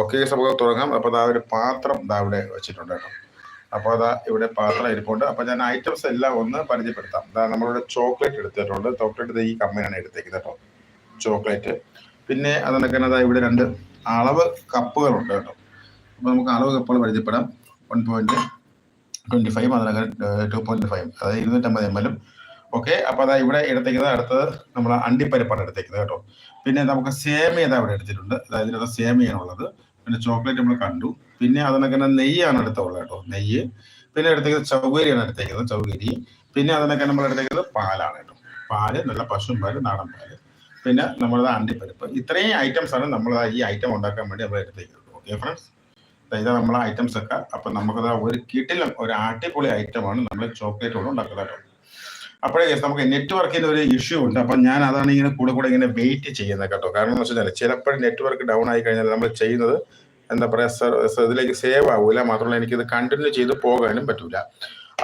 Okay നമുക്ക് തുടങ്ങാം. അപ്പോൾ അതാ ഒരു പാത്രം ഇതാ ഇവിടെ വെച്ചിട്ടുണ്ട് കേട്ടോ. അപ്പോൾ അതാ ഇവിടെ പാത്രം ഇരിപ്പുണ്ട്. അപ്പോൾ ഞാൻ ഐറ്റംസ് എല്ലാം ഒന്ന് പരിചയപ്പെടുത്താം. ഇതാ നമ്മളിവിടെ ചോക്ലേറ്റ് എടുത്തിട്ടുണ്ട്. ചോക്ലേറ്റ് ഈ കമ്പനിയാണ് എടുത്തേക്കുന്നത് കേട്ടോ. ചോക്ലേറ്റ് പിന്നെ അതൊക്കെ അതാ ഇവിടെ രണ്ട് അളവ് കപ്പുകളുണ്ട് കേട്ടോ. അപ്പോൾ നമുക്ക് അളവ് കപ്പുകൾ പരിചയപ്പെടാം. വൺ പോയിന്റ് ട്വന്റി ഫൈവ് അതിനകം ടു പോയിന്റ് ഫൈവ് അതായത് ഇരുന്നൂറ്റമ്പത് എം എല്ലും ഓക്കെ അപ്പോൾ അതാ ഇവിടെ എടുത്തേക്കുന്നത് അടുത്തത് നമ്മൾ അണ്ടിപ്പരിപ്പാണ് എടുത്തേക്കുന്നത് കേട്ടോ. പിന്നെ നമുക്ക് സേമിയ ഇതാ ഇവിടെ എടുത്തിട്ടുണ്ട്. അതായത് സേമിയാണുള്ളത് പിന്നെ ചോക്ലേറ്റ് നമ്മൾ കണ്ടു. പിന്നെ അതിനൊക്കെ തന്നെ നെയ്യാണ് എടുത്തുള്ളത് കേട്ടോ. നെയ്യ്. പിന്നെ എടുത്തേക്കുന്നത് ചൗകരിയാണ് എടുത്തേക്കുന്നത് ചൗകരി. പിന്നെ അതിനൊക്കെ നമ്മൾ എടുത്തേക്കുന്നത് പാലാണ് കേട്ടോ. പാൽ നല്ല പശുവും നാടൻ പാൽ. പിന്നെ നമ്മളത് അണ്ടിപ്പരിപ്പ്. ഇത്രയും ഐറ്റംസ് ആണ് നമ്മൾ ഈ ഐറ്റം ഉണ്ടാക്കാൻ വേണ്ടി നമ്മൾ എടുത്തേക്കുന്നത്. ഓക്കെ ഫ്രണ്ട്സ് ഇതാ നമ്മളെ ഐറ്റംസ് ഒക്കെ അപ്പൊ നമുക്കത് ഒരു കിട്ടിലും ഒരു അടിപൊളി ഐറ്റമാണ് നമ്മൾ ചോക്ലേറ്റ് കൊണ്ട് ഉണ്ടാക്കുന്നത് കേട്ടോ. അപ്പോഴേ നമുക്ക് നെറ്റ്വർക്കിന്റെ ഒരു ഇഷ്യൂ ഉണ്ട്. അപ്പൊ ഞാൻ അതാണ് ഇങ്ങനെ കൂടെ കൂടെ ഇങ്ങനെ വെയിറ്റ് ചെയ്യുന്നത് കേട്ടോ. കാരണം എന്ന് വെച്ചാൽ ചിലപ്പോൾ നെറ്റ്വർക്ക് ഡൗൺ ആയി കഴിഞ്ഞാൽ നമ്മൾ ചെയ്യുന്നത് എന്താ പറയാ ഇതിലേക്ക് സേവ് ആവൂല. മാത്രമല്ല എനിക്കിത് കണ്ടിന്യൂ ചെയ്ത് പോകാനും പറ്റൂല.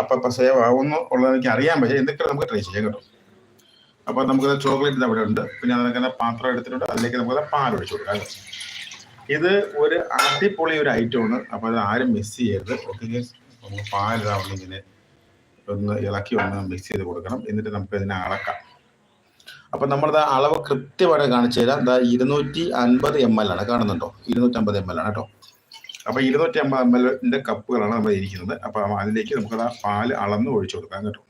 അപ്പൊ ഇപ്പൊ സേവ് ആവുന്നു ഉള്ളത് എനിക്ക് അറിയാൻ പറ്റും എന്തൊക്കെ നമുക്ക് ട്രൈ ചെയ്യാം കേട്ടോ. അപ്പൊ നമുക്ക് ചോക്ലേറ്റ് അവിടെ ഉണ്ട്. പിന്നെ അതിനൊക്കെ പാത്രം എടുത്തിട്ടുണ്ട്. അതിലേക്ക് നമുക്ക് പാൽ ഒഴിച്ചു കൊടുക്കാം ഇത് ഒരു അടിപൊളി ഒരു ഐറ്റമാണ് അപ്പൊ അത് ആരും മിസ് ചെയ്യരുത്. ഓക്കെ നമുക്ക് പാൽ ഇതാവുന്ന ഇങ്ങനെ ഒന്ന് ഇളക്കി ഒന്ന് മിക്സ് ചെയ്ത് കൊടുക്കണം. എന്നിട്ട് നമുക്ക് ഇതിനെ അളക്കാം. അപ്പൊ നമ്മളത് അളവ് കൃത്യമായിട്ട് കാണിച്ചു തരാം. എന്താ ഇരുന്നൂറ്റി അൻപത് എം എൽ ആണ്. കാണുന്നുണ്ടോ? ഇരുന്നൂറ്റി അമ്പത് എം എൽ ആണ് കേട്ടോ. അപ്പൊ ഇരുന്നൂറ്റി അമ്പത് എം എല്ലിന്റെ കപ്പുകളാണ് നമ്മൾ ഇരിക്കുന്നത്. അപ്പൊ അതിലേക്ക് നമുക്ക് ആ പാൽ അളന്ന് ഒഴിച്ചു കൊടുക്കാം കേട്ടോ.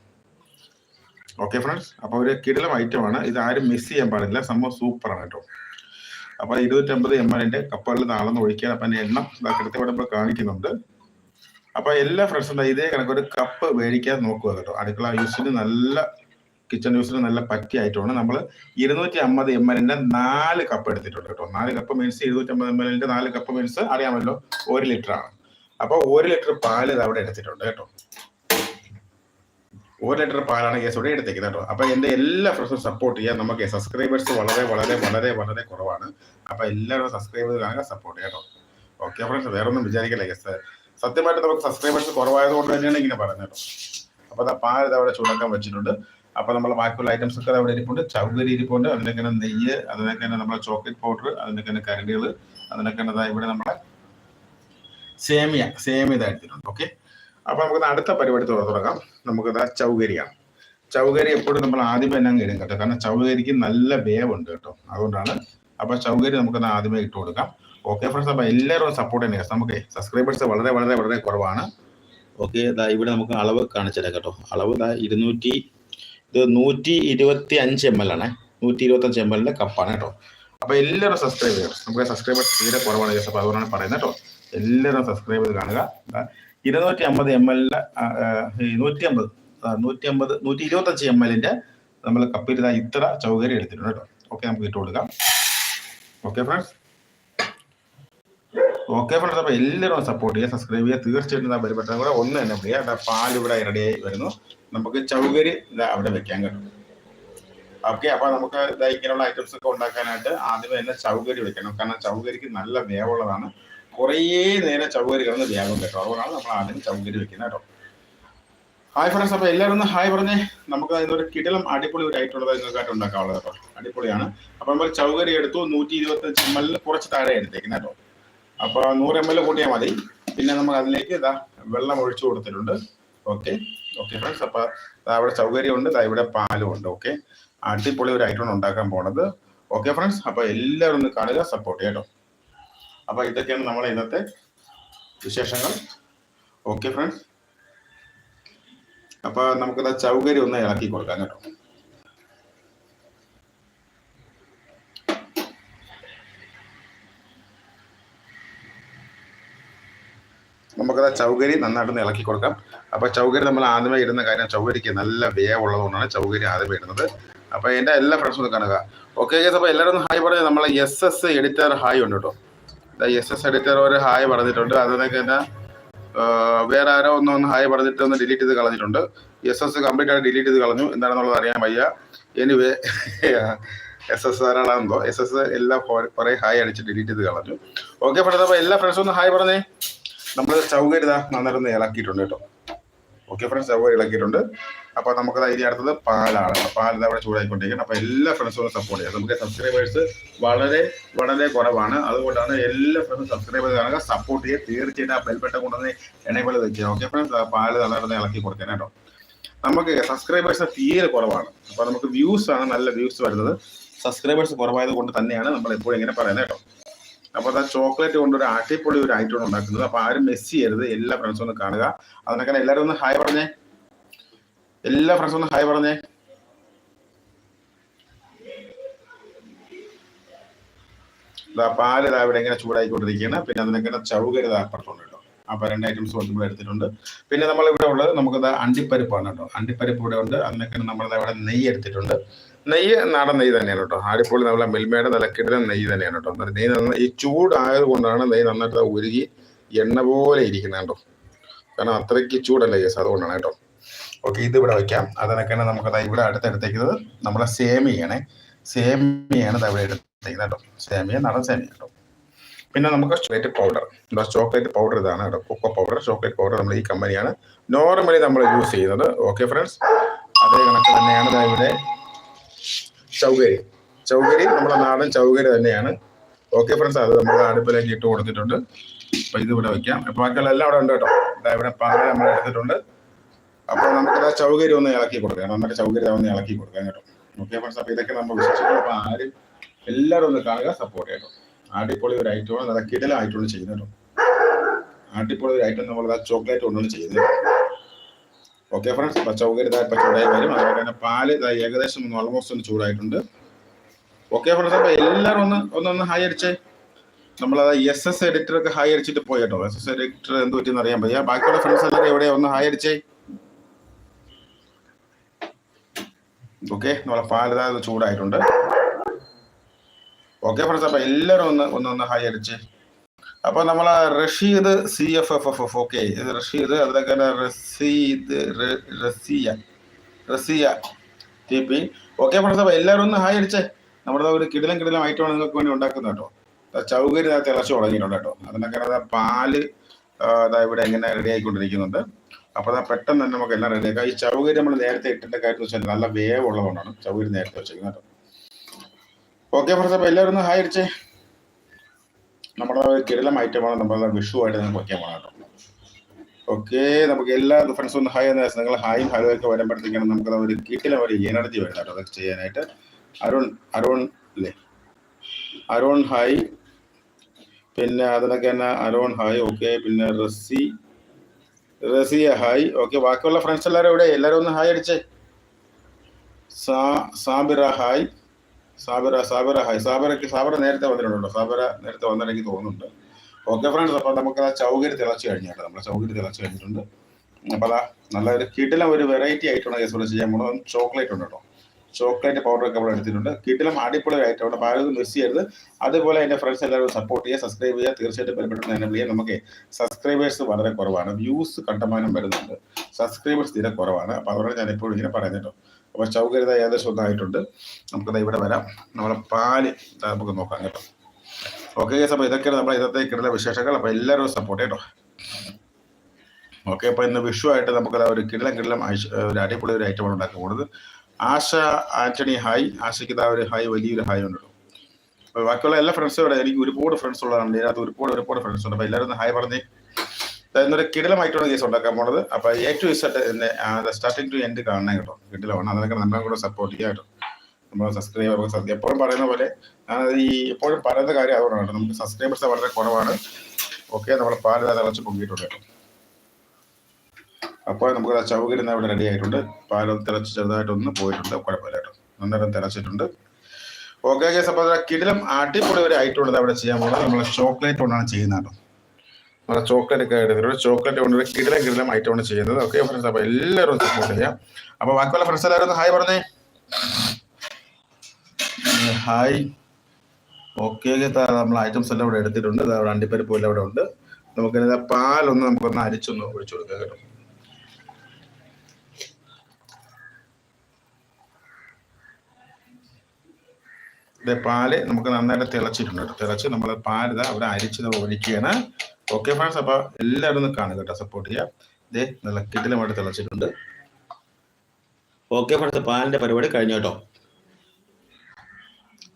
ഓക്കെ ഫ്രണ്ട്സ് അപ്പോൾ ഒരു കിടിലം ഐറ്റമാണ് ഇത് ആരും മിസ് ചെയ്യാൻ പാടില്ല. സംഭവം സൂപ്പറാണ് കേട്ടോ. അപ്പോൾ ഇരുന്നൂറ്റമ്പത് എം എല്ലിന്റെ കപ്പുകളിൽ അളന്ന് ഒഴിക്കാൻ അപ്പൊ എണ്ണം കൃത്യമായിട്ട് നമ്മൾ കാണിക്കുന്നുണ്ട്. അപ്പൊ എല്ലാ ഫ്രണ്ട്സും ഇതേ കണക്ക് ഒരു കപ്പ് മേടിക്കാൻ നോക്കുക കേട്ടോ. അടുക്കള യൂസിന് നല്ല കിച്ചൺ യൂസിന് നല്ല പറ്റിയായിട്ടാണ് നമ്മൾ ഇരുന്നൂറ്റി അമ്പത് എം എല്ലിന്റെ നാല് കപ്പ് എടുത്തിട്ടുണ്ട് കേട്ടോ. നാല് കപ്പ് മീൻസ് ഇരുന്നൂറ്റി അമ്പത് എം എല്ലിന്റെ നാല് കപ്പ് മീൻസ് അറിയാമല്ലോ ഒരു ലിറ്റർ ആണ്. അപ്പൊ ഒരു ലിറ്റർ പാൽ അവിടെ എടുത്തിട്ടുണ്ട് കേട്ടോ. ഒരു ലിറ്റർ പാലാണ് കേസ് ഇവിടെ എടുത്തേക്കുന്നത് കേട്ടോ. അപ്പൊ എന്റെ എല്ലാ ഫ്രണ്ട്സും സപ്പോർട്ട് ചെയ്യാൻ നമുക്ക് സബ്സ്ക്രൈബേഴ്സ് വളരെ വളരെ വളരെ വളരെ കുറവാണ്. അപ്പൊ എല്ലാവരും സബ്സ്ക്രൈബ് കാണുക സപ്പോർട്ട് ചെയ്യാം കേട്ടോ. ഓക്കെ ഫ്രണ്ട്സ് വേറെ ഒന്നും വിചാരിക്കില്ല ഗസ് സത്യമായിട്ട് നമുക്ക് സബ്സ്ക്രൈബേഴ്സ് കുറവായത് കൊണ്ട് തന്നെയാണ് ഇങ്ങനെ പറയുന്നത് കേട്ടോ. അപ്പൊ അതാ പാൽ ഇത് അവിടെ ചൂടാക്കാൻ വെച്ചിട്ടുണ്ട്. അപ്പൊ നമ്മൾ ബാക്കിയുള്ള ഐറ്റംസ് ഒക്കെ അവിടെ ഇരിപ്പുണ്ട്. ചൗകരി ഇരിപ്പുണ്ട്. അതിനൊക്കെ നെയ്യ് അതിനൊക്കെ നമ്മളെ ചോക്ലേറ്റ് പൗഡർ അതിനൊക്കെ കരടികൾ അതിനൊക്കെ ഇവിടെ നമ്മളെ സേമിയ സേമിയ ഇതായിട്ടുണ്ട് ഓക്കെ അപ്പൊ നമുക്ക് അടുത്ത പരിപാടി തുടങ്ങാം. നമുക്ക് ചൗകരിയാണ്. ചൗകരി എപ്പോഴും നമ്മൾ ആദ്യമേ തന്നെ അങ്ങ് ഇടും കേട്ടോ. കാരണം ചൗകരിക്ക് നല്ല വേവുണ്ട് കേട്ടോ. അതുകൊണ്ടാണ് അപ്പൊ ചൗകരി നമുക്ക് ആദ്യമേ ഇട്ട് കൊടുക്കാം. ഓക്കെ ഫ്രണ്ട്സ് അപ്പോൾ എല്ലാവരും സപ്പോർട്ട് തന്നെ നമുക്ക് സബ്സ്ക്രൈബേഴ്സ് വളരെ വളരെ വളരെ കുറവാണ്. ഓക്കെ ഇതാ ഇവിടെ നമുക്ക് അളവ് കാണിച്ചുതരാം കേട്ടോ. അളവ് ഇതാ ഇരുന്നൂറ്റി ഇത് നൂറ്റി ഇരുപത്തി അഞ്ച് എം എൽ ആണ്. നൂറ്റി ഇരുപത്തി അഞ്ച് എം എല്ലിന്റെ കപ്പാണ് കേട്ടോ. അപ്പോൾ എല്ലാവരും സബ്സ്ക്രൈബ് ചെയ്യണം നമുക്ക് സബ്സ്ക്രൈബേഴ്സ് തീരെ കുറവാണ് കേട്ടോ അപ്പോൾ അതുകൊണ്ടാണ് പറയുന്നത് കേട്ടോ. എല്ലാവരും സബ്സ്ക്രൈബ് ചെയ്ത് കാണുക. ഇരുന്നൂറ്റി അമ്പത് എം എല്ലിന്റെ നൂറ്റി അമ്പത് നൂറ്റി അമ്പത് നൂറ്റി ഇരുപത്തഞ്ച് എം എല്ലിന്റെ നമ്മൾ കപ്പിൽ ഇതാ ഇത്ര ചൗകര്യം എടുത്തിട്ടുണ്ട് കേട്ടോ. ഓക്കെ നമുക്ക് ഇട്ട് കൊടുക്കാം. ഓക്കെ ഫ്രണ്ട്സ് ഓക്കെ ഫ്രണ്ട്സ് അപ്പോൾ എല്ലാവരും സപ്പോർട്ട് ചെയ്യുക സബ്സ്ക്രൈബ് ചെയ്യുക. തീർച്ചയായിട്ടും പരിപെട്ടാൽ കൂടെ ഒന്ന് തന്നെ ചെയ്യുക പാൽ ഇവിടെ റെഡിയായി വരുന്നു. നമുക്ക് ചൗകരി അവിടെ വെക്കാൻ കേട്ടോ. ഓക്കെ അപ്പൊ നമുക്ക് ഇങ്ങനെയുള്ള ഐറ്റംസ് ഒക്കെ ഉണ്ടാക്കാനായിട്ട് ആദ്യമേ തന്നെ ചൗകരി വെക്കണം. കാരണം ചൗകരിക്ക് നല്ല വേവുള്ളതാണ്. കുറേ നേരം ചൗകരി കിടന്ന് വേഗം കേട്ടോ. അതുകൊണ്ടാണ് നമ്മൾ ആദ്യം ചൗകരി വെക്കുന്നത് കേട്ടോ. ഹായ് ഫ്രണ്ട്സ് അപ്പോൾ എല്ലാവരും ഒന്ന് ഹായ് പറഞ്ഞേ. നമുക്ക് അതിനൊരു കിടലം അടിപൊളി ഒരു ഉള്ളത് നിങ്ങൾക്കായിട്ട് ഉണ്ടാക്കാനുള്ളത് കേട്ടോ. അടിപൊളിയാണ്. അപ്പോൾ നമ്മൾ ചൗകരി എടുത്തു. നൂറ്റി ഇരുപത്തി മല്ലിൽ കുറച്ച് താഴെ എടുത്തേക്കുന്നത് കേട്ടോ. അപ്പൊ നൂറ് എം എൽ കൂട്ടിയാൽ മതി. പിന്നെ നമുക്ക് അതിലേക്ക് ഇതാ വെള്ളം ഒഴിച്ചു കൊടുത്തിട്ടുണ്ട്. ഓക്കെ ഓക്കെ ഫ്രണ്ട്സ് അപ്പൊ അവിടെ സൗകര്യമുണ്ട്. ഇവിടെ പാലും ഉണ്ട്. ഓക്കെ അടിപൊളി ഒരു ഐറ്റം ഉണ്ടാക്കാൻ പോണത്. ഓക്കെ ഫ്രണ്ട്സ് അപ്പൊ എല്ലാവരും ഒന്ന് കാണുക സപ്പോർട്ട് ചെയ്യട്ടോ അപ്പൊ ഇതൊക്കെയാണ് നമ്മളെ ഇന്നത്തെ വിശേഷങ്ങൾ. ഓക്കെ ഫ്രണ്ട്സ് അപ്പൊ നമുക്കിത് സൗകര്യം ഒന്ന് ഇളക്കി കൊടുക്കാം കേട്ടോ. നമുക്കത് ചൗകരി നന്നായിട്ടൊന്ന് ഇളക്കി കൊടുക്കാം. അപ്പോൾ ചൗകരി നമ്മൾ ആദ്യമേ ഇടുന്ന കാര്യം ചൗകരിക്ക് നല്ല വേവുള്ളതുകൊണ്ടാണ് ചൗകരി ആദ്യമേ ഇടുന്നത്. അപ്പോൾ എന്റെ എല്ലാ ഫ്രണ്ട്സും ഒന്ന് കാണുക. ഓക്കെ അപ്പോൾ എല്ലാവരും ഒന്ന് ഹായ് പറഞ്ഞത് നമ്മളെ എസ് എസ് എഡിറ്റർ ഹായ് ഉണ്ട് കേട്ടോ. എസ് എസ് എഡിറ്റർ ഒരു ഹായ് പറഞ്ഞിട്ടുണ്ട്. അതിനൊക്കെ തന്നെ വേറെ ആരോ ഒന്ന് ഒന്ന് ഹായ് പറഞ്ഞിട്ട് ഒന്ന് ഡിലീറ്റ് ചെയ്ത് കളഞ്ഞിട്ടുണ്ട്. എസ് എസ് കംപ്ലീറ്റ് ആയിട്ട് ഡിലീറ്റ് ചെയ്ത് കളഞ്ഞു. എന്താണെന്നുള്ളത് അറിയാൻ വയ്യ. എനിവേ എസ് എസ് ആരാളാണെന്നോ എസ് എസ് എല്ലാം കുറെ ഹായ് അടിച്ച് ഡിലീറ്റ് ചെയ്ത് കളഞ്ഞു. ഓക്കെ ഫ്രണ്ട്സ് അപ്പോൾ എല്ലാ ഫ്രണ്ട്സും ഒന്ന് ഹായ് പറഞ്ഞേ. നമ്മൾ ചൗകര്യത നന്നായിട്ടൊന്ന് ഇളക്കിയിട്ടുണ്ട് കേട്ടോ. ഓക്കെ ഫ്രണ്ട്സ് ചൗകരി ഇളക്കിയിട്ടുണ്ട്. അപ്പൊ നമുക്ക് ഐഡിയ അടുത്തത് പാലാണ്. പാൽ അവിടെ ചൂടായിക്കൊണ്ടിരിക്കുന്നത് അപ്പൊ എല്ലാ ഫ്രണ്ട്സും സപ്പോർട്ട് ചെയ്യാം നമുക്ക് സബ്സ്ക്രൈബേഴ്സ് വളരെ വളരെ കുറവാണ്. അതുകൊണ്ടാണ് എല്ലാ ഫ്രണ്ട്സും സബ്സ്ക്രൈബ് കാണുക. സപ്പോർട്ട് ചെയ്യുക. തീർച്ചയായിട്ടും ആ ബെൽബട്ട കൊണ്ടുവന്ന് എണേബിൾ വെക്കുക. ഓക്കെ ഫ്രണ്ട്സ് പാൽ നന്നായിട്ട് ഇളക്കി കൊടുക്കാൻ കേട്ടോ. നമുക്ക് സബ്സ്ക്രൈബേഴ്സ് തീരെ കുറവാണ്. അപ്പൊ നമുക്ക് വ്യൂസ് ആണ് നല്ല വ്യൂസ് വരുന്നത്. സബ്സ്ക്രൈബേഴ്സ് കുറവായത് കൊണ്ട് തന്നെയാണ് നമ്മൾ എപ്പോഴും ഇങ്ങനെ പറയുന്നത് കേട്ടോ. അപ്പൊ അത് ചോക്ലേറ്റ് കൊണ്ട് ഒരു അടിപൊളി ഒരു ഐറ്റം ഉണ്ടാക്കുന്നത്. അപ്പൊ ആരും മെസ് ചെയ്യരുത്. എല്ലാ ഫ്രണ്ട്സും ഒന്ന് കാണുക. അതിനൊക്കെ എല്ലാവരും ഒന്ന് ഹായ് പറഞ്ഞേ. എല്ലാ ഫ്രണ്ട്സും ഒന്ന് ഹായ് പറഞ്ഞേ. പാൽ ഇതാ ഇവിടെ ഇങ്ങനെ ചൂടായിക്കൊണ്ടിരിക്കുകയാണ്. പിന്നെ അതിനൊക്കെ ചവുകരുത് അപ്പുറത്തുണ്ട് അപ്പൊ രണ്ട് ഐറ്റംസ് നമ്മൾ എടുത്തിട്ടുണ്ട്. പിന്നെ നമ്മൾ ഇവിടെ ഉള്ളത് നമുക്ക് അണ്ടിപ്പരിപ്പാണ് കേട്ടോ. അണ്ടിപ്പരിപ്പ് ഇവിടെ ഉണ്ട്. അതിനൊക്കെ നമ്മൾ ഇവിടെ നെയ്യ് എടുത്തിട്ടുണ്ട്. നെയ്യ് നാടൻ നെയ്യ് തന്നെയാണ് കേട്ടോ. ആടിപ്പൊളി നമ്മളെ മിൽമയുടെ നിലക്കിടുന്ന നെയ്യ് തന്നെയാണ് കേട്ടോ. നെയ്യ് നന്ന ഈ ചൂടായത് കൊണ്ടാണ് നെയ്യ് നന്നായിട്ട് ഉരുകി എണ്ണ പോലെ ഇരിക്കുന്നത് കേട്ടോ. കാരണം അത്രയ്ക്ക് ചൂടല്ല കേസ് അതുകൊണ്ടാണ് കേട്ടോ. ഓക്കെ ഇത് ഇവിടെ വെക്കാം. അതിനൊക്കെയാണ് നമുക്കത് ഇവിടെ അടുത്തെടുത്തേക്കുന്നത് നമ്മളെ സേമിയാണ് സേമിയാണ് ഇവിടെ എടുത്തേക്കുന്നത് കേട്ടോ. സേമിയ നടൻ സേമിയ കേട്ടോ. പിന്നെ നമുക്ക് ചോക്ലേറ്റ് പൗഡർ എന്താ ചോക്ലേറ്റ് പൗഡർ ഇതാണ് കൊക്കോ പൗഡർ ചോക്ലേറ്റ് പൗഡർ നമ്മൾ ഈ കമ്പനിയാണ് നോർമലി നമ്മൾ യൂസ് ചെയ്യുന്നത്. ഓക്കെ ഫ്രണ്ട്സ് അതേ കണക്ക് തന്നെയാണ് ഇവിടെ ചൗകരി. ചൗകരി നമ്മുടെ നാടൻ ചൗകരി തന്നെയാണ്. ഓക്കെ ഫ്രണ്ട്സ് അത് നമ്മൾ അടുപ്പിലേക്ക് ഇട്ട് കൊടുത്തിട്ടുണ്ട്. അപ്പൊ ഇത് ഇവിടെ വെക്കാം. അപ്പൊ ബാക്കിയുള്ള എല്ലാം അവിടെ ഉണ്ട് കേട്ടോ. ഇവിടെ പാല നമ്മൾ എടുത്തിട്ടുണ്ട്. അപ്പോൾ നമുക്ക് ആ ചൗകര്യം ഒന്ന് ഇളക്കി കൊടുക്കാം. നമ്മുടെ ചൗകര്യം ഒന്ന് ഇളക്കി കൊടുക്കാം കേട്ടോ. ഓക്കെ ഫ്രണ്ട്സ് അപ്പൊ ഇതൊക്കെ നമ്മൾ വിശ്വസിക്കും അപ്പൊ ആരും എല്ലാവരും ഒന്ന് കാണുക സപ്പോർട്ട് ചെയ്യട്ടോ അടിപൊളി ഒരു ഐറ്റമാണ് നല്ല കിടലായിട്ടുള്ള ചെയ്യുന്നത് അടിപൊളി ഒരു ഐറ്റം നമ്മൾ ചോക്ലേറ്റ് കൊണ്ടാണ് ചെയ്യുന്നത്. ഓക്കെ ഫ്രണ്ട്സ് അപ്പൊ ചൗകര്യം ഇതാ ഇപ്പൊ ചൂടായി വരും. അതുപോലെ തന്നെ പാൽ ഇതായി ഏകദേശം ഒന്ന് ഓൾമോസ്റ്റ് ഒന്ന് ചൂടായിട്ടുണ്ട്. ഓക്കെ ഫ്രണ്ട്സ് അപ്പൊ എല്ലാവരും ഒന്ന് ഒന്നൊന്ന് ഹായ് അടിച്ചേ. നമ്മളത് എസ് എസ് എഡിറ്റർ ഒക്കെ ഹായ് അടിച്ചിട്ട് പോയി കേട്ടോ. എസ് എസ് എഡിറ്റർ എന്ത് പറ്റിയെന്ന് അറിയാൻ പറ്റിയ ബാക്കിയുള്ള ഫ്രണ്ട്സ് എല്ലാവരും എവിടെ? ഒന്ന് ഹായ് അടിച്ചേ. ഓക്കെ നമ്മളെ പാലിതാ ചൂടായിട്ടുണ്ട്. ഓക്കെ ഫ്രണ്ട്സ് അപ്പൊ എല്ലാവരും ഒന്ന് ഒന്ന് ഒന്ന് ഹായ് അടിച്ച്. അപ്പൊ നമ്മൾ Rasheed C F F F F okay Rasheed അതിലൊക്കെ Raseed Rasiya Rasiya T P okay friends അപ്പൊ എല്ലാവരും ഒന്ന് ഹായ് അടിച്ചേ. നമ്മുടെ ഒരു കിടിലം കിടിലം ഐറ്റമാണ് നിങ്ങൾക്ക് വേണ്ടി ഉണ്ടാക്കുന്നത് കേട്ടോ. ചൗകരി തിളച്ചു തുടങ്ങിയിട്ടുണ്ട് കേട്ടോ. അതിനൊക്കെ പാൽ ഇവിടെ എങ്ങനെ റെഡി ആയിക്കൊണ്ടിരിക്കുന്നുണ്ട്. അപ്പൊ അതാ പെട്ടെന്ന് തന്നെ നമുക്ക് എല്ലാം റെഡി ആക്കാം. ഈ ചൗകര്യം നമ്മൾ നേരത്തെ ഇട്ടിട്ട് കാര്യം വെച്ചാൽ നല്ല വേവ് ഉള്ളതുകൊണ്ടാണ് ചൗകര്യം നേരത്തെ വെച്ചിരിക്കുന്നത് കേട്ടോ. ഓക്കെ ഫ്രണ്ട്സ് എല്ലാവരും ഒന്ന് ഹായ് നമ്മുടെ കിരളം ഐറ്റമാണ് ഐറ്റമാണ് വിഷു ആയിട്ട് നമുക്ക് വയ്ക്കാൻ പോകണം കേട്ടോ. ഓക്കെ നമുക്ക് എല്ലാ ഫ്രണ്ട്സും ഒന്ന് ഹായ് എന്ന് നിങ്ങൾ ഹായും ഹലോ ഒക്കെ വരുമ്പോഴത്തേക്കാണ് നമുക്ക് ഒരു കിട്ടിലെ ഒരു എനർജി വരുന്നത് കേട്ടോ. അതൊക്കെ ചെയ്യാനായിട്ട്. അരുൺ അരുൺ അല്ലേ അരുൺ ഹായ് പിന്നെ അതിനൊക്കെ തന്നെ അരുൺ ഹായ് ഓക്കെ പിന്നെ റസി റസിയ ഹായ് ഓക്കെ ബാക്കിയുള്ള ഫ്രണ്ട്സ് എല്ലാവരും ഇവിടെ എല്ലാവരും ഒന്ന് ഹായ് അടിച്ചേ. സാബിറ ഹായ് സാബിറ സാബിറ ഹായ് സാബരക്ക് സാബിറ നേരത്തെ വന്നിട്ടുണ്ടോ സാബിറ നേരത്തെ വന്നിട്ടെനിക്ക് തോന്നുന്നുണ്ട്. ഓക്കെ ഫ്രണ്ട്സ് അപ്പൊ നമുക്ക് ആ ചൗകര്യം തിളച്ച് കഴിഞ്ഞാട്ടെ നമ്മുടെ ചൗകര്യം തിളച്ച് കഴിഞ്ഞിട്ടുണ്ട്. അപ്പൊ അതാ നല്ല ഒരു കിടിലം ഒരു വെറൈറ്റി ആയിട്ടുള്ള കേസ് ചെയ്യാൻ പോകണം ചോക്ലേറ്റ് ഉണ്ട് കേട്ടോ. ചോക്ലേറ്റ് പൗഡർ ഒക്കെ ഇവിടെ എടുത്തിട്ടുണ്ട്. കിട്ടിലും അടിപൊളി ആയിട്ട് അവിടെ പലതും മിസ് ചെയ്യരുത്. അതുപോലെ എന്റെ ഫ്രണ്ട്സ് എല്ലാവരും സപ്പോർട്ട് ചെയ്യുക സബ്സ്ക്രൈബ് ചെയ്യുക. തീർച്ചയായിട്ടും ബലപ്പെട്ട എന്നെ ചെയ്യാം നമുക്ക് സബ്സ്ക്രൈബേഴ്സ് വളരെ കുറവാണ്. വ്യൂസ് കണ്ടമാനം വരുന്നുണ്ട്. സബ്സ്ക്രൈബേഴ്സ് തീരെ കുറവാണ്. അപ്പൊ അതുകൊണ്ട് ഞാൻ എപ്പോഴും ഇങ്ങനെ പറയുന്നുണ്ടോ അപ്പൊ ചൗകര്യത ഏകദേശം ഒന്നായിട്ടുണ്ട്. നമുക്കത് ഇവിടെ വരാം. നമ്മളെ പാൽ നമുക്ക് നോക്കാം കേട്ടോ. ഓക്കെ അപ്പൊ ഇതൊക്കെയാണ് നമ്മുടെ ഇന്നത്തെ കിടല വിശേഷങ്ങൾ. അപ്പൊ എല്ലാവരും സപ്പോർട്ട് കേട്ടോ ഓക്കെ അപ്പൊ ഇന്ന് വിഷു ആയിട്ട് നമുക്ക് ഒരു കിടലം കിടലം ഒരു അടിപൊളി ഒരു ഐറ്റമാണ് ഉണ്ടാക്കാൻ പോകുന്നത്. ആശ ആന്റണി ഹായ്. ആശയ്ക്ക് ഇതാ ഒരു ഹായ് വലിയൊരു ഹായ് ഉണ്ട് കേട്ടോ അപ്പൊ ബാക്കിയുള്ള എല്ലാ ഫ്രണ്ട്സും ഇവിടെ എനിക്ക് ഒരുപാട് ഫ്രണ്ട്സ് ഉള്ളതാണ് ഇതിനകത്ത് ഒരുപാട് ഒരുപാട് ഫ്രണ്ട്സ് ഉണ്ട്. അപ്പൊ എല്ലാവരും ഒന്ന് ഹായ് പറഞ്ഞേ. ഇന്നൊരു കിടിലമായിട്ടാണ് കേസ് ഉണ്ടാക്കാൻ പോണത്. അപ്പൊ A to Z starting to end കാണണം കേട്ടോ. കിടിലമാണ്. അതിനൊക്കെ നമ്മളെ കൂടെ സപ്പോർട്ട് ചെയ്യാം കേട്ടോ. നമ്മൾ സബ്സ്ക്രൈബർ എപ്പോഴും പറയുന്ന പോലെ ഈ എപ്പോഴും പറയുന്ന കാര്യം അതുകൊണ്ടാണ്. നമുക്ക് സബ്സ്ക്രൈബേഴ്സ് വളരെ കുറവാണ്. ഓക്കെ നമ്മുടെ പാൽ ദാ തിളച്ച് പൊങ്ങിയിട്ടുണ്ട് കേട്ടോ. അപ്പോൾ നമുക്ക് ആ ചവുകിൽ ദാ അവിടെ റെഡി ആയിട്ടുണ്ട്. പാലം തിളച്ച് ചെറുതായിട്ടൊന്ന് പോയിട്ടുണ്ട്. കുഴപ്പമില്ല കേട്ടോ നന്നായിട്ട് തിളച്ചിട്ടുണ്ട്. ഓക്കെ കേസ് അപ്പോൾ കിടിലം അടിപൊളി ഒരു ആയിട്ടുണ്ട് അവിടെ ചെയ്യാൻ പോകുന്നത്. നമ്മൾ ചോക്ലേറ്റ് കൊണ്ടാണ് ചെയ്യുന്നത് കേട്ടോ. നമ്മുടെ ചോക്ലേറ്റ് ഒക്കെ എടുത്തിട്ട് ചോക്ലേറ്റ് കൊണ്ട് കിടിലം കിടിലം ആണ് ചെയ്യുന്നത്. ഓക്കെ ഫ്രണ്ട്സ് അപ്പോൾ എല്ലാവരും സപ്പോർട്ട് ചെയ്യാം. അപ്പോൾ ബാക്കിയുള്ള ഫ്രണ്ട്സ് എല്ലാവരും ഹായ് പറഞ്ഞേ. ഹായ് ഓക്കെ നമ്മൾ ഐറ്റംസ് എല്ലാം ഇവിടെ എടുത്തിട്ടുണ്ട്. അവിടെ അണ്ടിപ്പരിപ്പ് എല്ലാം ഇവിടെ ഉണ്ട്. നമുക്കിത് പാലൊന്ന് നമുക്കൊന്ന് അരിച്ചൊന്ന് ഒഴിച്ചു കൊടുക്കാം കേട്ടോ. പാൽ നമുക്ക് നന്നായിട്ട് തിളച്ചിട്ടുണ്ട് കേട്ടോ. തിളച്ച് നമ്മൾ പാൽ ഇതാ അവിടെ അരിച്ച് ദാ ഒഴിക്കുകയാണ് ഓക്കെ ഫ്രണ്ട്സ് അപ്പൊ എല്ലാവരും ഒന്ന് കാണുക കേട്ടോ സപ്പോർട്ട് ചെയ്യാം ഇതേ നല്ല കിടിലമായിട്ട് തിളച്ചിട്ടുണ്ട്. ഓക്കെ ഫ്രണ്ട്സ് പാലിന്റെ പരിപാടി കഴിഞ്ഞു കേട്ടോ.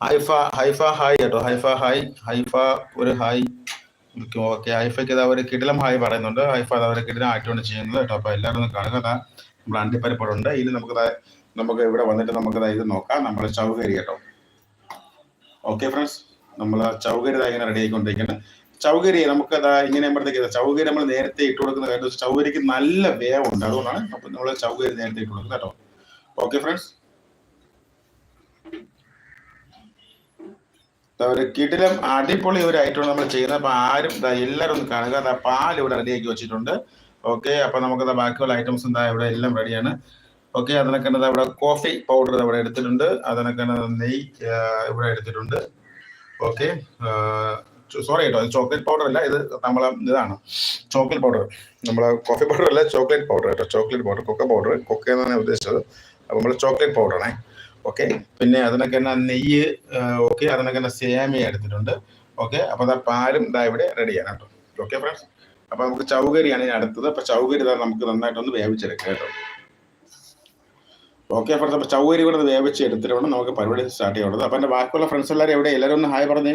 ഹൈഫ ഹൈഫ ഹായ് കേട്ടോ ഹൈഫ ഹായ്. ഹൈഫ ഒരു ഹായ്. ഓക്കെ ഹൈഫയ്ക്ക് ഇതാ ഒരു കിടിലം ഹായ് പറയുന്നുണ്ട്. ഹൈഫ അത് അവരെ കിടിലം ആയിട്ടാണ് ചെയ്യുന്നത് കേട്ടോ. അപ്പൊ എല്ലാവരും ഒന്ന് കാണുക അതാ നമ്മൾ അണ്ടിപ്പരിപ്പുണ്ട് ഇനി നമുക്ക് നമുക്ക് ഇവിടെ വന്നിട്ട് നമുക്ക് ഇത് നോക്കാം. നമ്മുടെ ചൗകരി കേട്ടോ. ഓക്കെ ഫ്രണ്ട്സ് നമ്മൾ ചൗകരി ഇങ്ങനെ റെഡി ആയിക്കൊണ്ടിരിക്കുന്നത് ചൗകരി നമുക്ക് അതാ ഇങ്ങനെ ചൗകരി നമ്മൾ നേരത്തെ ഇട്ട് കൊടുക്കുന്ന കാര്യം ചൗകരിക്ക് നല്ല വേവുണ്ട്. അതുകൊണ്ടാണ് അപ്പൊ നമ്മൾ ചൗകരി നേരത്തെ ഇട്ട് കൊടുക്കുന്നത് കേട്ടോ. ഓക്കെ ഫ്രണ്ട്സ് കിടിലം അടിപൊളി ഒരു ഐറ്റമാണ് നമ്മൾ ചെയ്യുന്നത്. അപ്പൊ ആരും എല്ലാവരും ഒന്ന് കാണുക. പാൽ ഇവിടെ റെഡിയാക്കി വെച്ചിട്ടുണ്ട്. ഓക്കെ അപ്പൊ നമുക്ക് ബാക്കിയുള്ള ഐറ്റംസ് എന്താ ഇവിടെ എല്ലാം റെഡിയാണ് ഓക്കെ അതിനൊക്കെ ഇവിടെ കോഫി പൗഡർ ഇവിടെ എടുത്തിട്ടുണ്ട്. അതിനൊക്കെ നെയ് ഇവിടെ എടുത്തിട്ടുണ്ട്. ഓക്കെ സോറി കേട്ടോ ചോക്ലേറ്റ് പൗഡർ അല്ല ഇത് നമ്മളെ ഇതാണ്. ചോക്ലേറ്റ് പൗഡർ നമ്മളെ കോഫി പൗഡർ അല്ല ചോക്ലേറ്റ് പൗഡർ കേട്ടോ. Chocolate powder cocoa powder cocoa എന്നാണ് ഉദ്ദേശിച്ചത്. അപ്പോൾ നമ്മൾ ചോക്ലേറ്റ് പൗഡറാണേ ഓക്കെ പിന്നെ അതിനൊക്കെ തന്നെ നെയ്യ് ഓക്കെ അതിനൊക്കെ തന്നെ സേമിയ എടുത്തിട്ടുണ്ട്. ഓക്കെ അപ്പൊ അതാ പാലും ഇതാ ഇവിടെ റെഡിയാണ് കേട്ടോ. ഓക്കെ ഫ്രണ്ട്സ് അപ്പോൾ നമുക്ക് ചൗകരിയാണ് ഇനി അടുത്തത്. അപ്പോൾ ചൗകരി നമുക്ക് നന്നായിട്ടൊന്ന് വേവിച്ചെടുക്കാം കേട്ടോ. ഓക്കെ ഫ്രണ്ട്സ് അപ്പൊ ചൗകരി കൂടെ വേവിച്ച് എടുത്തിട്ട് വേണം നമുക്ക് പരിപാടി സ്റ്റാർട്ട് ചെയ്യാനുള്ളത്. അപ്പൊ എന്റെ ബാക്കിയുള്ള ഫ്രണ്ട്സ് എല്ലാവരും എവിടെ എല്ലാവരും ഒന്ന് ഹായ് പറഞ്ഞേ.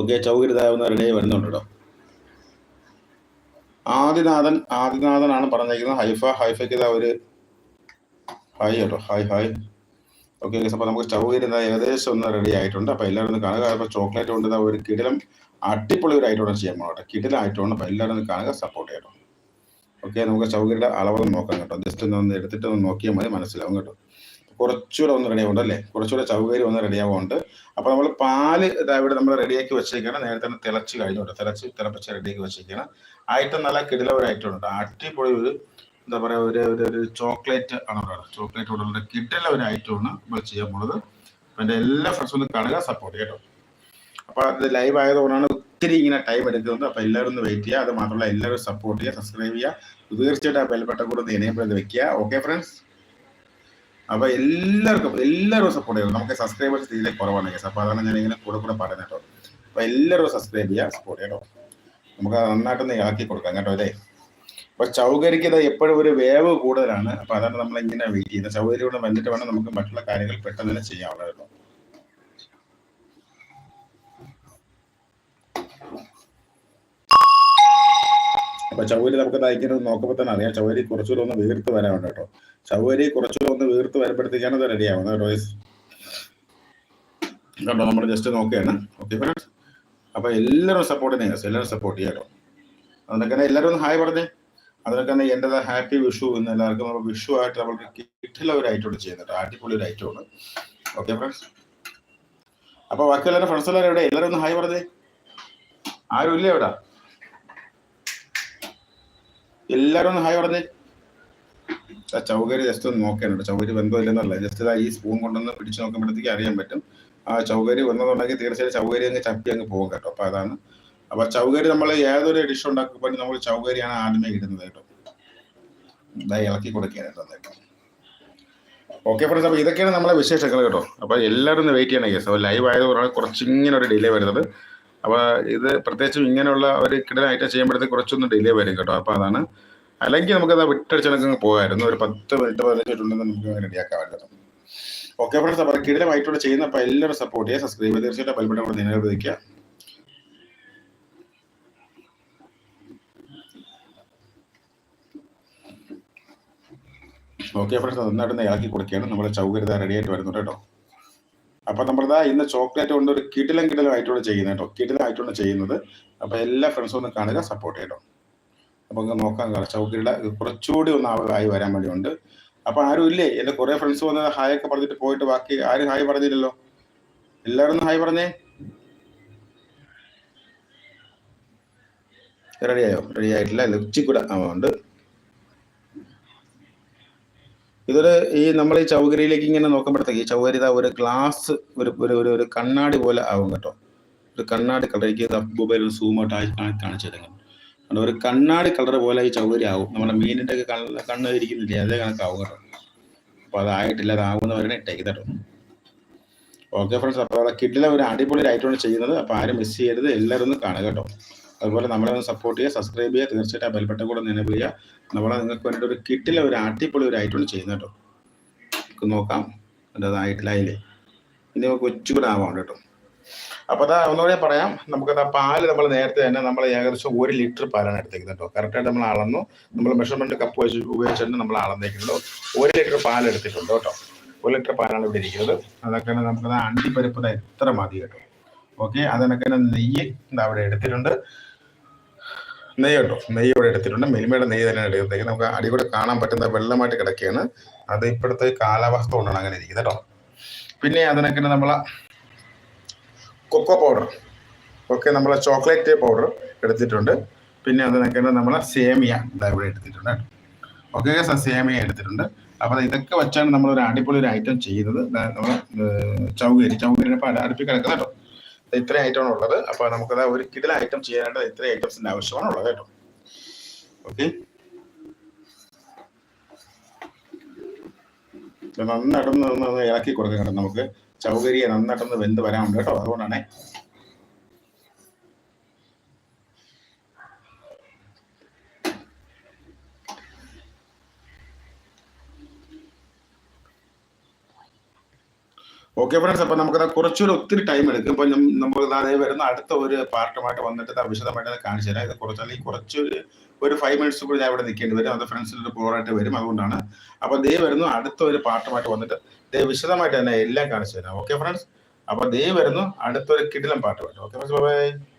ഓക്കെ ചൗകരി റെഡിയായി വരുന്നുണ്ട് കേട്ടോ. ആദിനാഥൻ ആദിനാഥനാണ് പറഞ്ഞേക്കുന്നത് ഹൈഫ ഹൈഫയ്ക്ക് ഇതാ ഒരു ഹായ് കേട്ടോ. ഹായ് ഹായ് ഓക്കെ അപ്പോൾ നമുക്ക് ചൗകര്യം ഇതാ ഏകദേശം ഒന്ന് റെഡി ആയിട്ടുണ്ട്. അപ്പോൾ എല്ലാവരും ഒന്ന് കാണുക. അപ്പോൾ ചോക്ലേറ്റ് കൊണ്ട് ഒരു കിടിലം അടിപൊളി ഒരു ആയിട്ടുണ്ട് ചെയ്യാൻ പോകട്ടെ കിടിലം ആയിട്ടുണ്ട് അപ്പോൾ എല്ലാവരും ഒന്ന് കാണുക സപ്പോർട്ട് ചെയ്യട്ടോ ഓക്കെ നമുക്ക് ചൗകരിയുടെ അളവൊന്ന് നോക്കാം കേട്ടോ. ജസ്റ്റ് ഒന്ന് എടുത്തിട്ട് ഒന്ന് നോക്കിയാൽ മതി മനസ്സിലാവും കേട്ടോ. കുറച്ചുകൂടെ ഒന്ന് റെഡി ആവുന്നുണ്ട് അല്ലേ? കുറച്ചുകൂടെ ചൗകര്യം ഒന്ന് റെഡി ആവുന്നുണ്ട്. അപ്പോൾ നമ്മൾ പാൽ ഇവിടെ നമ്മൾ റെഡിയാക്കി വെച്ചേക്കണം. നേരത്തെ തന്നെ തിളച്ച് കഴിഞ്ഞോട്ടെ തിളച്ച് തിളപ്പിച്ച് റെഡിയാക്കി വെച്ചേക്കണം. ഐറ്റം നല്ല കിടില ഒരു ഐറ്റം ഉണ്ട് അടിപൊളി ഒരു എന്താ പറയാ ഒരു ഒരു ചോക്ലേറ്റ് ആണ് ഇവിടെ ചോക്ലേറ്റ് കൊണ്ടുള്ള കിടില ഒരു ഐറ്റം ആണ് നമ്മൾ ചെയ്യാൻ പോണത്. അപ്പൊ എന്റെ എല്ലാ ഫ്രണ്ട്സും ഒന്ന് കാണുക സപ്പോർട്ട് കേട്ടോ. അപ്പൊ അത് ലൈവ് ആയതുകൊണ്ടാണ് ഒത്തിരി ഇങ്ങനെ ടൈം എടുക്കുന്നുണ്ട് അപ്പൊ എല്ലാവരും വെയിറ്റ് ചെയ്യുക. അത് മാത്രമല്ല എല്ലാവരും സപ്പോർട്ട് ചെയ്യുക സബ്സ്ക്രൈബ് ചെയ്യുക. തീർച്ചയായിട്ടും ആ ബെൽബട്ട കൂടെ ഒന്ന് എനേബിൾ ചെയ്ത് വെക്കുക. ഓക്കെ ഫ്രണ്ട്സ് അപ്പൊ എല്ലാവർക്കും എല്ലാവരും സപ്പോർട്ട് ചെയ്യണം നമുക്ക് സബ്സ്ക്രൈബേഴ്സ് തീരെ കുറവാണ് കേസ് അപ്പൊ അതാണ് ഞാൻ ഇങ്ങനെ കൂടെ കൂടെ പറയുന്നത് കേട്ടോ. അപ്പൊ എല്ലാവരും സബ്സ്ക്രൈബ് ചെയ്യുക സപ്പോർട്ട് ചെയ്യണം നമുക്ക് നന്നായിട്ടൊന്ന് ഇളക്കി കൊടുക്കാം കേട്ടോ അല്ലേ? അപ്പൊ ചൗകരിക്ക് എപ്പോഴും ഒരു വേവ് കൂടുതലാണ്. അപ്പൊ അതാണ് നമ്മൾ ഇങ്ങനെ വെയിറ്റ് ചെയ്യുന്നത്. ചൗകര്യം കൂടെ വന്നിട്ട് വേണം നമുക്ക് മറ്റുള്ള കാര്യങ്ങൾ പെട്ടെന്ന് തന്നെ ചെയ്യാവുന്നത് അപ്പൊ ചൗകരി നമുക്ക് തയ്ക്കുന്നത് നോക്കുമ്പോൾ തന്നെ അറിയാം. ചൗകരി കുറച്ചുകൂടെ ഒന്ന് വീർത്ത് വരാനുണ്ട് കേട്ടോ. ചൗകരി കുറച്ചുകൂടെ ഒന്ന് വീർത്ത് വരുമ്പോഴത്തേക്കാണ് അത് റെഡി ആവുന്നത് guys. കണ്ടോ നമ്മൾ ജസ്റ്റ് നോക്കുകയാണ്. ഓക്കെ ഫ്രണ്ട്സ് അപ്പൊ എല്ലാവരും സപ്പോർട്ട് ചെയ്യുക എല്ലാവരും സപ്പോർട്ട് ചെയ്യാം കേട്ടോ. അതിനൊക്കെ എല്ലാവരും ഒന്ന് ഹായ് പറഞ്ഞേ. അതിനൊക്കെ തന്നെ എന്റെ ഹാപ്പി വിഷു എന്ന് എല്ലാവർക്കും നമ്മൾ വിഷു ആയിട്ട് നമ്മൾക്ക് കിട്ടില്ല ഒരു ഐറ്റം ചെയ്യുന്നത് അടിപൊളി ഒരു ഐറ്റമാണ് ഓക്കെ ഫ്രണ്ട്സ് അപ്പൊ ബാക്കി എല്ലാവരും ഫ്രണ്ട്സ് എല്ലാവരും എവിടെ? എല്ലാവരും ഒന്ന് ഹായ് പറഞ്ഞേ. ആരും ഇല്ല എവിടെ എല്ലാവരും ഒന്ന് ഹായ് പറഞ്ഞേ. ആ ചൗകരി ജസ്റ്റ് ഒന്ന് നോക്കണം ചൗകരി ബന്ധമില്ലെന്നല്ല. ജസ്റ്റ് ഈ സ്പൂൺ കൊണ്ടൊന്ന് പിടിച്ചു നോക്കുമ്പോഴത്തേക്ക് അറിയാൻ പറ്റും. ആ ചൗകരി വന്നതുണ്ടെങ്കിൽ തീർച്ചയായും ചൗകരി അങ്ങ് ചപ്പി അങ്ങ് പോകും കേട്ടോ. അപ്പൊ അതാണ്. അപ്പൊ ചൗകരി നമ്മൾ ഏതൊരു ഡിഷ് ഉണ്ടാക്കുമ്പോൾ നമ്മൾ ചൗകരിയാണ് ആദ്യമേ ഇടുന്നത് കേട്ടോ. ഇതായി ഇളക്കി കൊടുക്കാനായിട്ട് കേട്ടോ ഓക്കെ ഫ്രണ്ട്സ് അപ്പൊ ഇതൊക്കെയാണ് നമ്മളെ വിശേഷങ്ങൾ കേട്ടോ. അപ്പൊ എല്ലാവരും വെയിറ്റ് ചെയ്യണം കേസ് അപ്പോൾ ലൈവ് ആയതുകൊണ്ടാണ് കുറച്ചിങ്ങനെ ഒരു ഡിലേ വരുന്നത് അപ്പൊ ഇത് പ്രത്യേകിച്ചും ഇങ്ങനെയുള്ള ഒരു ഐറ്റം ചെയ്യുമ്പോഴത്തേക്ക് കുറച്ചൊന്ന് ഡിലേ വരും കേട്ടോ. അപ്പൊ അതാണ്. അല്ലെങ്കിൽ നമുക്ക് നമുക്കത് വിട്ടടിച്ചണക്കങ്ങ് പോകായിരുന്നു ഒരു പത്ത് മിനിറ്റ് പതിനഞ്ച് മിനിറ്റ് നമുക്ക് റെഡിയാക്കാമായിരുന്നു ഓക്കെ ഫ്രണ്ട്സ് അപ്പോൾ കിടലമായിട്ടുള്ള ചെയ്യുന്ന അപ്പോൾ എല്ലാവരും സപ്പോർട്ട് ചെയ്യുക സബ്സ്ക്രൈബ് ചെയ്ത് തീർച്ചയായിട്ടും ബെൽബട്ടൺ കൂടെ നിലനിർത്തിക്കുക ഓക്കെ ഫ്രണ്ട്സ് നന്നായിട്ട് ഇളക്കി കൊടുക്കുകയാണ്. നമ്മുടെ ചൗകര്യത റെഡി ആയിട്ട് വരുന്നുണ്ട് കേട്ടോ. അപ്പൊ നമ്മളിതാ ഇന്ന് ചോക്ലേറ്റ് കൊണ്ട് ഒരു കിടിലം കിടിലം ആയിട്ടൂടെ ചെയ്യുന്നത് കേട്ടോ. കിടിലം ആയിട്ടൂടെ ചെയ്യുന്നത്. അപ്പൊ എല്ലാ ഫ്രണ്ട്സും ഒന്ന് കാണുക സപ്പോർട്ട് ചെയ്യട്ടോ. അപ്പൊ നമുക്ക് നോക്കാം ചൗക്കിയുടെ കുറച്ചുകൂടി ഒന്ന് ആയി വരാൻ വേണ്ടിയുണ്ട്. അപ്പൊ ആരും ഇല്ലേ? എന്റെ കുറെ ഫ്രണ്ട്സ് വന്ന് ഹായ് ഒക്കെ പറഞ്ഞിട്ട് പോയിട്ട് ബാക്കി ആരും ഹായ് പറഞ്ഞില്ലല്ലോ. എല്ലാവരും ഹായ് പറഞ്ഞേ. റെഡിയായോ റെഡി ആയിട്ടില്ല. ഉച്ചക്കൂടെ ആവുന്നുണ്ട് ഇതൊരു ഈ നമ്മൾ ഈ ചൗകരിയിലേക്ക് ഇങ്ങനെ നോക്കുമ്പോഴത്തേക്ക് ഈ ചൗകരി ഇതാ ഒരു ഗ്ലാസ് ഒരു ഒരു ഒരു ഒരു കണ്ണാടി പോലെ ആവും കേട്ടോ. ഒരു കണ്ണാടി കളർ കളറിലേക്ക് മൊബൈൽ സൂം ഔട്ട് ആയി കാണി- കാണിച്ചു തരുന്നത് അതുകൊണ്ട് ഒരു കണ്ണാടി കളർ പോലെ ഈ ചൗകരി ആവും. നമ്മുടെ മീനിന്റെ ഒക്കെ കണ്ണ് കണ്ണ് ഇരിക്കുന്നില്ലേ? അതേ കണക്കാവും കേട്ടോ. അപ്പൊ അതായിട്ടില്ല അതാവുന്നവരെ ഇട്ടേക്ക് കേട്ടോ. ഓക്കെ ഫ്രണ്ട്സ് അപ്പോൾ അവിടെ കിഡിലെ ഒരു അടിപൊളി ആയിട്ടാണ് ചെയ്യുന്നത്. അപ്പോൾ ആരും മിസ് ചെയ്യരുത്. എല്ലാവരും ഒന്ന് കാണുക കേട്ടോ. അതുപോലെ നമ്മളെ ഒന്ന് സപ്പോർട്ട് ചെയ്യുക സബ്സ്ക്രൈബ് ചെയ്യുക. തീർച്ചയായിട്ടും ആ ബെൽബട്ടൺ കൂടെ നിലവിൽ ചെയ്യുക. നമ്മളെ നിങ്ങൾക്ക് വേണ്ടി ഒരു കിട്ടിലെ ഒരു അടിപൊളി ഒരു ഐറ്റം ചെയ്യുന്നത് കേട്ടോ. നമുക്ക് നോക്കാം അതായിട്ടില്ലായില്ലേ ഇനി നമുക്ക് കൊച്ചുകൂടെ ആവാം കേട്ടോ. അപ്പോൾ അതാ ഒന്നുകൂടെ പറയാം നമുക്കത് ആ പാൽ നമ്മൾ നേരത്തെ തന്നെ നമ്മൾ ഏകദേശം ഒരു ലിറ്റർ പാലാണ് എടുത്തേക്കുന്നത് കേട്ടോ. കറക്റ്റായിട്ട് നമ്മൾ അളന്നു നമ്മൾ മെഷർമെന്റ് കപ്പ് വെച്ച് ഉപയോഗിച്ചിട്ട് നമ്മൾ അളന്നേക്കുന്നത് ഒരു ലിറ്റർ പാൽ എടുത്തിട്ടുണ്ട് കേട്ടോ. ഒരു ലിറ്റർ പാലാണ് ഇവിടെ ഇരിക്കുന്നത്. അതൊക്കെ തന്നെ അണ്ടിപ്പരിപ്പ് ദാ എത്ര മതി കേട്ടോ. ഓക്കെ അതിനൊക്കെ നെയ്യ് അവിടെ എടുത്തിട്ടുണ്ട്. നെയ്യ് കേട്ടോ നെയ്യ് ഇവിടെ എടുത്തിട്ടുണ്ട്. മെലിമയുടെ നെയ്യ് തന്നെ എടുത്തേക്ക് നമുക്ക് അടി കൂടെ കാണാൻ പറ്റുന്ന വെള്ളമായിട്ട് കിടക്കുകയാണ്. അത് ഇപ്പോഴത്തെ കാലാവസ്ഥ കൊണ്ടാണ് അങ്ങനെ ഇരിക്കുന്നത് കേട്ടോ. പിന്നെ അതിനൊക്കെ നമ്മൾ കൊക്കോ പൗഡർ. ഒക്കെ നമ്മൾ ചോക്ലേറ്റ് പൗഡർ എടുത്തിട്ടുണ്ട്. പിന്നെ അതിനൊക്കെ നമ്മൾ സേമിയ ഇതാ ഇവിടെ എടുത്തിട്ടുണ്ട് ഓക്കെ സേമിയ എടുത്തിട്ടുണ്ട്. അപ്പോൾ ഇതൊക്കെ വെച്ചാണ് നമ്മൾ ഒരു അടിപൊളി ഒരു ഐറ്റം ചെയ്യുന്നത്. നമ്മൾ ചൗകരി. ചൗകരി അടുപ്പിൽ കിടക്കുന്നത് കേട്ടോ. ഇത്ര ഐറ്റമാണ് ഉള്ളത് അപ്പോൾ നമുക്കത് ഒരു കിടില ഐറ്റം ചെയ്യാനായിട്ട് ഇത്ര ഐറ്റംസിന്റെ ആവശ്യമാണ് ഉള്ളത് കേട്ടോ. ഓക്കെ നന്നായിട്ടൊന്ന് ഇളക്കി കൊടുക്കണം നമുക്ക്. ചൗകരിയെ നന്നായിട്ടൊന്ന് വെന്ത് വരാനുണ്ട് കേട്ടോ. അതുകൊണ്ടാണ് ഓക്കെ ഫ്രണ്ട്സ് അപ്പൊ നമുക്കത് കുറച്ചുകൂടി ഒത്തിരി ടൈം എടുക്കും. ഇപ്പൊ നമുക്ക് അതേ വരുന്ന അടുത്ത ഒരു പാർട്ടുമായിട്ട് വന്നിട്ട് വിശദമായിട്ട് കാണിച്ചു തരാം. ഇത് കുറച്ച് അല്ലെങ്കിൽ കുറച്ച് ഒരു- ഫൈവ് മിനിറ്റ്സ് കൂടി ഞാൻ ഇവിടെ നിൽക്കേണ്ടി വരും. അത് ഫ്രണ്ട്സിന്റെ ബോറായിട്ട് വരും. അതുകൊണ്ടാണ് അപ്പൊ ദേ വരുന്നു അടുത്ത ഒരു പാർട്ടുമായിട്ട് വന്നിട്ട് ദേ വിശദമായിട്ട് തന്നെ എല്ലാം കാണിച്ചു തരാം. ഓക്കെ ഫ്രണ്ട്സ് അപ്പൊ ദേ വരുന്നു അടുത്തൊരു കിടിലം പാട്ടുമായിട്ട്. Okay friends bye